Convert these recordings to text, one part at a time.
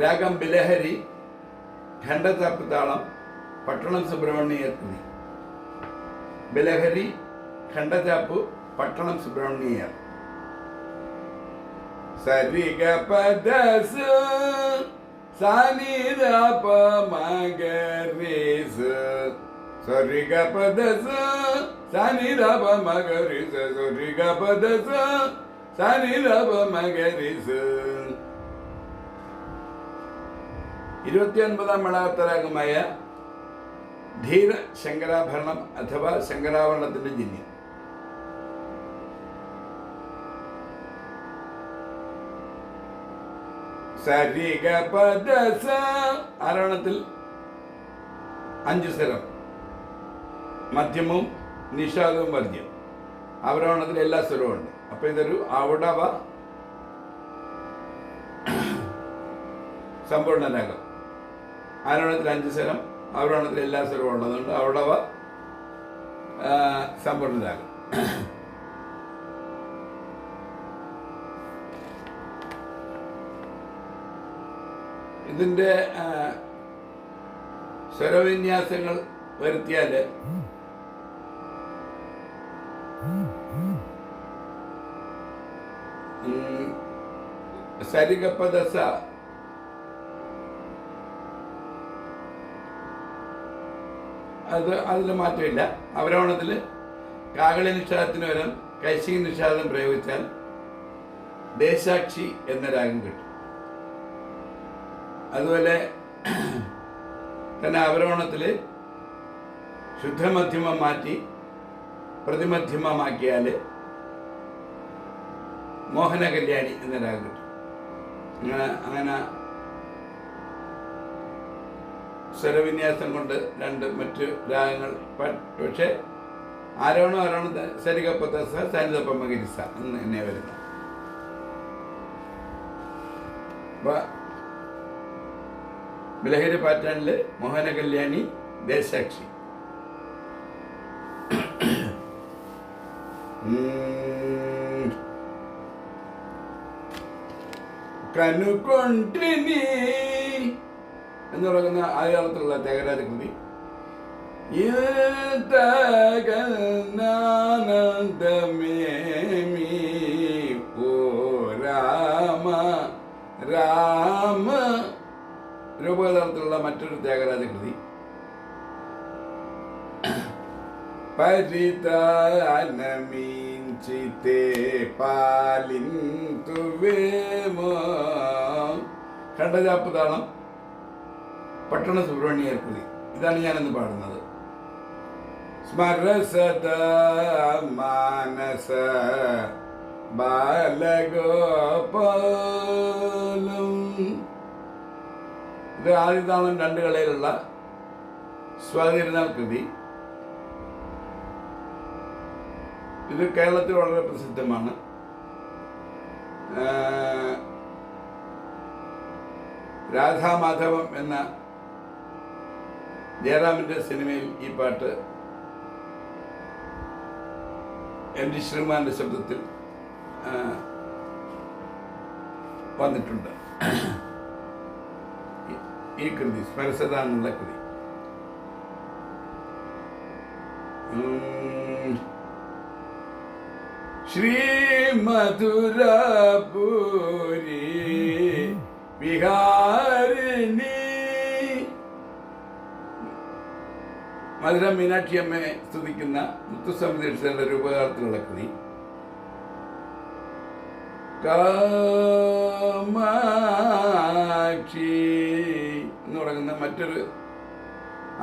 രാഗം ബിലഹരി ഖണ്ഡതാപ്പ് താളം പട്ടണം സുബ്രഹ്മണ്യത്തിന് ബിലഹരി ഖണ്ഡതാപ്പ് പട്ടണം സുബ്രഹ്മണ്യ സരിഗ പദസ് സാനി പമഗരിസ് മഗരിസ് സരിഗ പദസ് സാനി പമഗരിസ് സരിഗ പദസ് സാനി പ മഗരിസ് ഇരുപത്തിയൊൻപതാം മണാത്തരാഗമായ ധീര ശങ്കരാഭരണം അഥവാ ശങ്കരാഭരണത്തിന്റെ ജന്യം സരിഗ അഞ്ചു സ്വരം. മധ്യമവും നിഷാദവും വർജ്യം അവരോഹണത്തിൽ എല്ലാ സ്വരവും ഉണ്ട്. അപ്പൊ ഇതൊരു ഔടവ സമ്പൂർണ രാഗം ആരോഹണത്തിൽ അഞ്ച് സ്ഥലം ആരോണത്തിൽ എല്ലാ സ്ഥലവും ഉള്ളതുകൊണ്ട് അവിടെ അവ സമ്പന്നരാകും. ഇതിന്റെ സ്വരവിന്യാസങ്ങൾ വരുത്തിയാൽ സരിഗപ്പദസ അത് അതിൽ മാറ്റമില്ല. അവരോണത്തിൽ കാകളി നിഷാദത്തിന് പകരം കൈശിക നിഷാദം പ്രയോഗിച്ചാൽ ദേശാക്ഷി എന്ന രാഗം കിട്ടും. അതുപോലെ തന്നെ അവരോണത്തിൽ ശുദ്ധമധ്യമം മാറ്റി പ്രതിമധ്യമമാക്കിയാൽ മോഹന കല്യാണി എന്ന രാഗം കിട്ടും. അങ്ങനെ അങ്ങനെ സ്വരവിന്യാസം കൊണ്ട് രണ്ട് മറ്റ് രാഗങ്ങൾ പക്ഷേ ആരോണോ ആരോണോ സരികപ്പത്തസ സരിതപ്പ മകരിസ എന്ന് എന്നെ വരുന്നത് ബിലഹരി പാറ്റേണിൽ മോഹന കല്യാണി ദേശാക്ഷി. കനുകൊണ്ടിനി എന്ന് പറയുന്ന ആദ്യകാലത്തുള്ള ത്യാഗരാജ കൃതി ീ ഓ രാമ രാമ. രൂപകഥാർത്ഥത്തിലുള്ള മറ്റൊരു ത്യാഗരാജ കൃതി പരിതാനമീഞ്ചിത്തെ പാലിന്തുവേമോ ഖണ്ഡജാപ്പ് താളം പട്ടണ സുബ്രഹ്മണ്യ കൃതി ഇതാണ് ഞാനിന്ന് പാടുന്നത്. സ്മരസത മാനസ ബാലഗോപാലും. ഇത് താളം രണ്ട് കളയിലുള്ള സ്വാതിരുന്നാൾ കൃതി ഇത് കേരളത്തിൽ വളരെ പ്രസിദ്ധമാണ്. രാധാമാധവം എന്ന ജയറാമിന്റെ സിനിമയിൽ ഈ പാട്ട് എം ജി ശ്രീമാന്റെ ശബ്ദത്തിൽ വന്നിട്ടുണ്ട്. ഈ- കൃതി എന്നുള്ള കൃതി. ശ്രീ മധുരപുരി മധുര മീനാക്ഷി അമ്മയെ സ്തുതിക്കുന്ന മുത്തുസമിതിയുടെ രൂപകാലത്തിലുള്ള കൃതി കാമാക്ഷി എന്ന് തുടങ്ങുന്ന മറ്റൊരു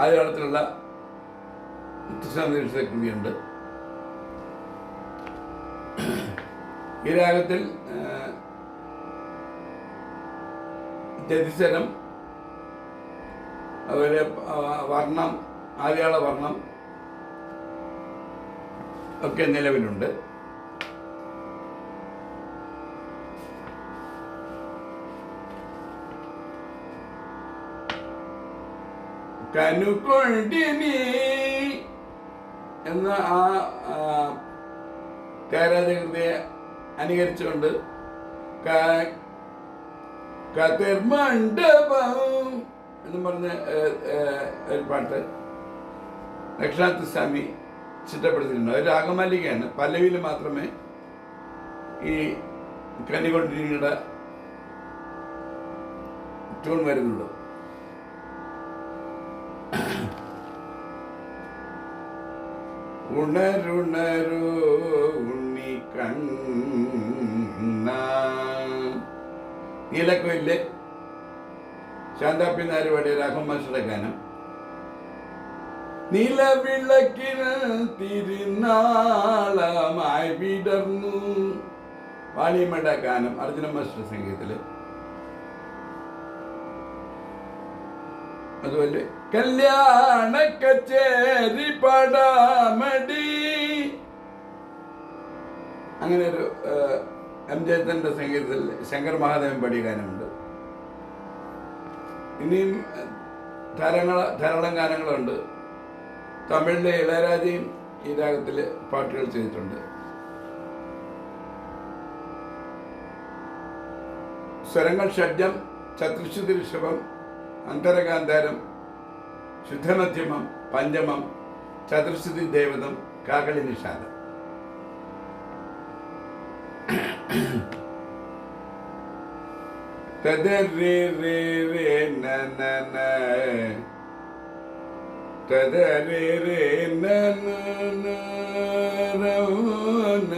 ആദ്യകാലത്തിലുള്ള മുത്തുസമിതിയുടെ കൃതിയുണ്ട്. ഈ രാഗത്തിൽ ജതിസരം അതുപോലെ വർണം ആദ്യാള വർണം ഒക്കെ നിലവിലുണ്ട്. കനുകൊണ്ടിനി എന്ന ആ കാരാധികൃതയെ അനുകരിച്ചുകൊണ്ട് കതിർമണ്ഡപം കതിർ എന്ന് പറഞ്ഞ ഒരു പാട്ട്. ദക്ഷിണാഥ സ്വാമി ചിട്ടപ്പെടുത്തിയിട്ടുണ്ട്. അത് രാഗമാലികയാണ് പല്ലവിയിൽ മാത്രമേ ഈ കനികൊണ്ടിരിയുടെ ട്യൂൺ വരുന്നുള്ളൂ. ഉണരുണരു ഉണ്ണി കണ്ണ നീലക്കോയിലെ ശാന്താപ്പി നാരുവാടി രാഘവമാഷയുടെ ഗാനം. നിലവിളക്കിന് തിരുനാളമായി വിടർന്നു. വാണിയമ്മയുടെ ഗാനം അർജുന മാസ്റ്റർ സംഗീതത്തിൽ. അതുപോലെ കല്യാണ കച്ചേരി പടാമടി. അങ്ങനെ ഒരു എം ജയത്തന്റെ സംഗീതത്തിൽ ശങ്കർ മഹാദേവൻ പാടിയ ഗാനമുണ്ട്. ഇനിയും ധാരാളം ധാരാളം ഗാനങ്ങളുണ്ട്. തമിഴിലെ ഇളയരാജയും ഈ രാഗത്തിൽ പാട്ടുകൾ ചെയ്തിട്ടുണ്ട്. സ്വരങ്ങൾ ഷഡ്ജം ചതുശുതി ഋഷഭം അന്തരകാന്താരം ശുദ്ധമധ്യമം പഞ്ചമം ചതുർശുതി ദേവതം കാകളി നിഷാദം. തദരി റേ റേ ന ന ന തദരി രേ ന ന ന രൗ ന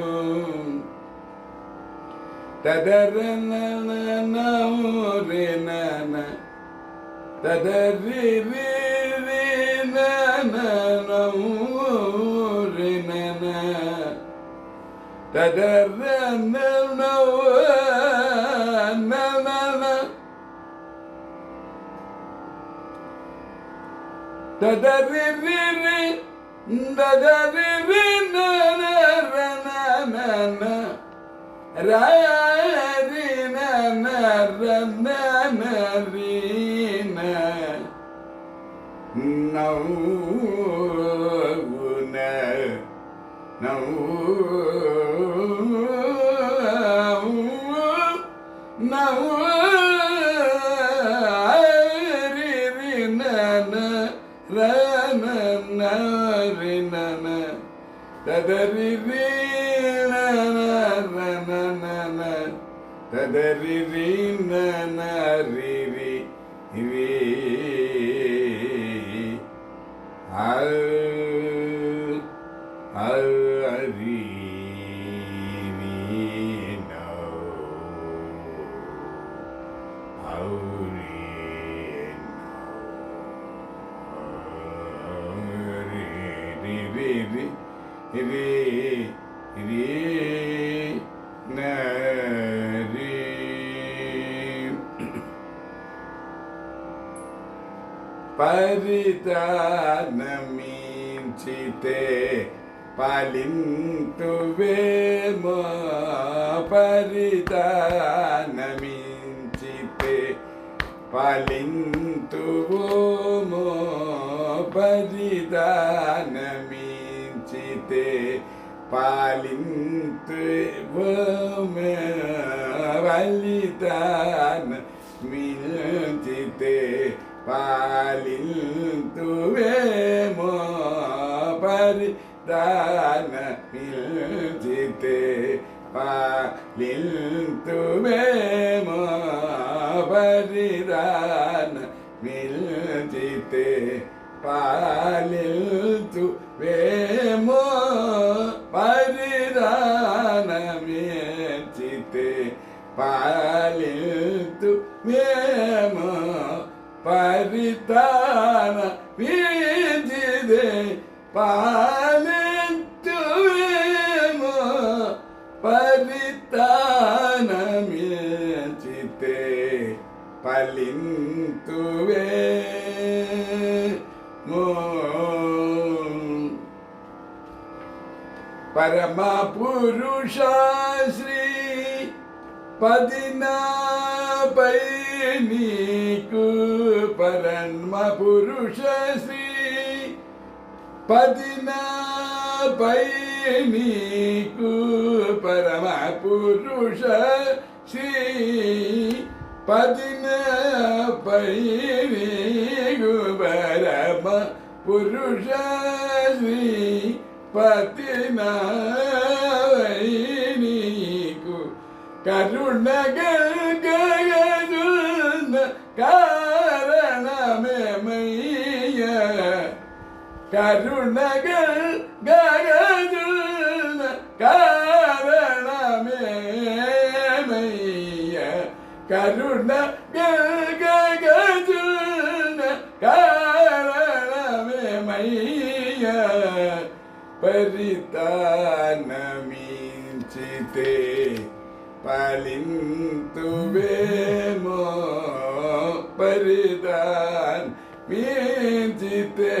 ഉം. തദര ന ന ന ഉ രേ ന ra പരിതാനമീഞ്ചിത്തെ പാലിന്തുവേമോ പരിതാനമീഞ്ചിത്തെ പാലിന്തുവോമോ പരിതാനമീഞ്ചിത്തെ പാലിന്തുവോമോ വലിതാന മിഞ്ചിത്തെ പാലിൽ തുവേമോ പരിദാന മിഞ്ചിത്തെ പാലിൽ തുവേമോ പരിദാന മിഞ്ചിത്തെ പാലിൽ പരിതാന വീജിതെ പാലിത്തുവേമോ പരിതാന മീചിത്തെ പലിന്തുവേ മോ പരമപുരുഷ ശ്രീ പതിനാപൈ నీకు പരന്മ പുരുഷ ശ്രീ പതിനാപൈ നീക്കു പരമ പുരുഷ ശ്രീ പതിനാപൈ നീക്കു പരമ പുരുഷ ശ്രീ പതിനായി കരുണകൾ കരുണകൾ ഗഗജുന്ന കാരണമേമയ്യ കരുണകൾ ഗഗജുന്ന കാരണമേമയ്യ പരിതാനമീഞ്ചിതേ പാലിന്തുവേമോ പരിതാൻ മീഞ്ചിതേ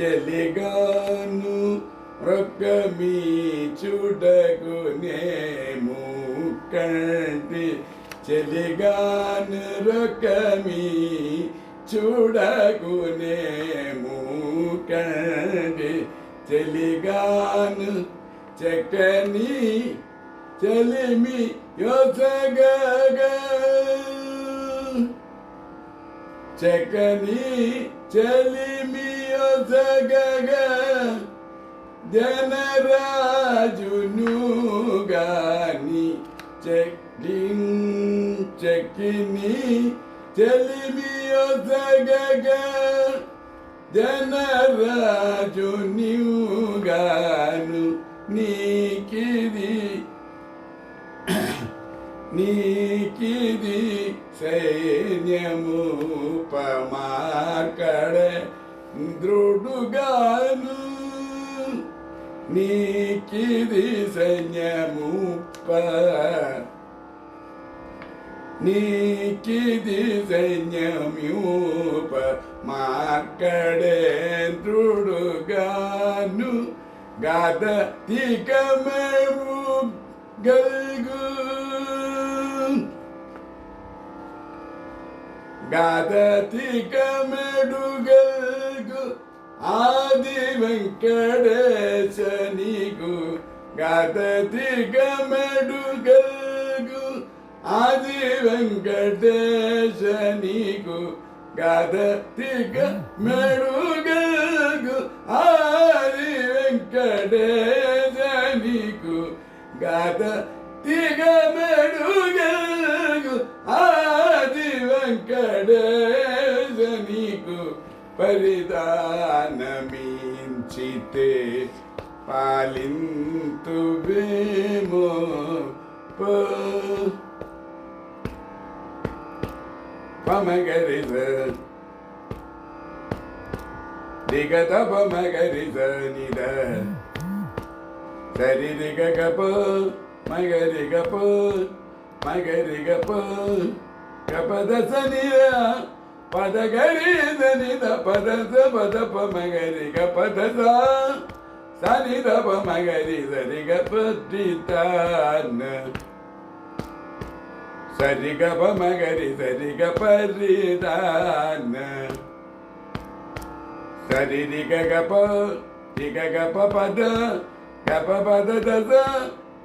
చెలిగాను రొక్కమీ చూడకు నేము కంటి చెలిగాను రొక్కమీ చూడకు నేము కంటి చెలిగాను చక్కని చెలిమి యోసగగా. చక్కని చెలిమి ಜಗಗ ಜನರಾಜುನುಗಾನಿ ಚೆಕ್ಕಿಂಗ್ ಚೆಕ್ಕಿನಿ ಚೆಲಿಮಿಯೋ ಜಗಗ ಜನರಾಜು ನೀವುಗಾನು ನೀಕಿದಿ నీకిది సైన్యము పమాకడే ദ്രുടുകാനു നീക്കിതിസഞ്ഞമൂപ്പ നീക്കിതിസഞ്ഞമ്യൂപ്പ മാർക്കടേ ദ്രുടുകാനു ഗത തികമേവു ഗൽഗു. ഗത ఆది వెంకటేశనిగు గత దిగమడు గల్గు. ఆది వెంకటేశనిగు గతతి గమెడు గల్గు. ఆది వెంకటేశనిగు గత గమెడు గల్గు. പരിധാനമീഞ്ചിത്തേ പാലിന്തുമോ പമകരിത. ദിഗത പമകരിത നിര. ശരീരിക കപ്പ് മകരി കപ്പ് മകരി കപ്പ് കപ്പ ദശ పద గరి దని ద పద స పద ప మగరి గ పద స సని ద ప మగరి సరి గ పది తాన సరి గ ప మగరి సరి గ పరి దాన సరి రి గ గ ప రి గ గ ప పద గ ప పద ద స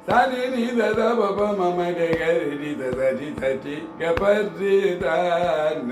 సని ని ద ద ప ప మమ గ గరి రి ద సరి సరి గ పరి దాన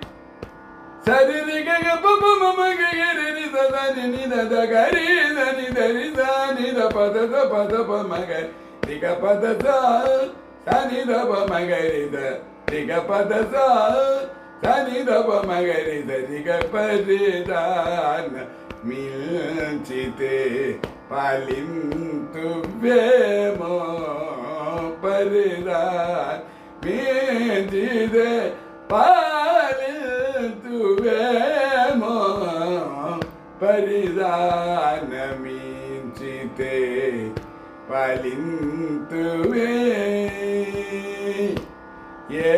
సరి గరి దని దరి దాని ద పద ద పద ప మగరి దిగ పద సని ద ప మగరి ద దిగ పద సని ద ప మగరి ద దిగ పది దాన మిల్చితే పాలిం తువ్వేమో పరిదా మేజిదే పా వేమో పరిదానమించితే పలింతువే ఏ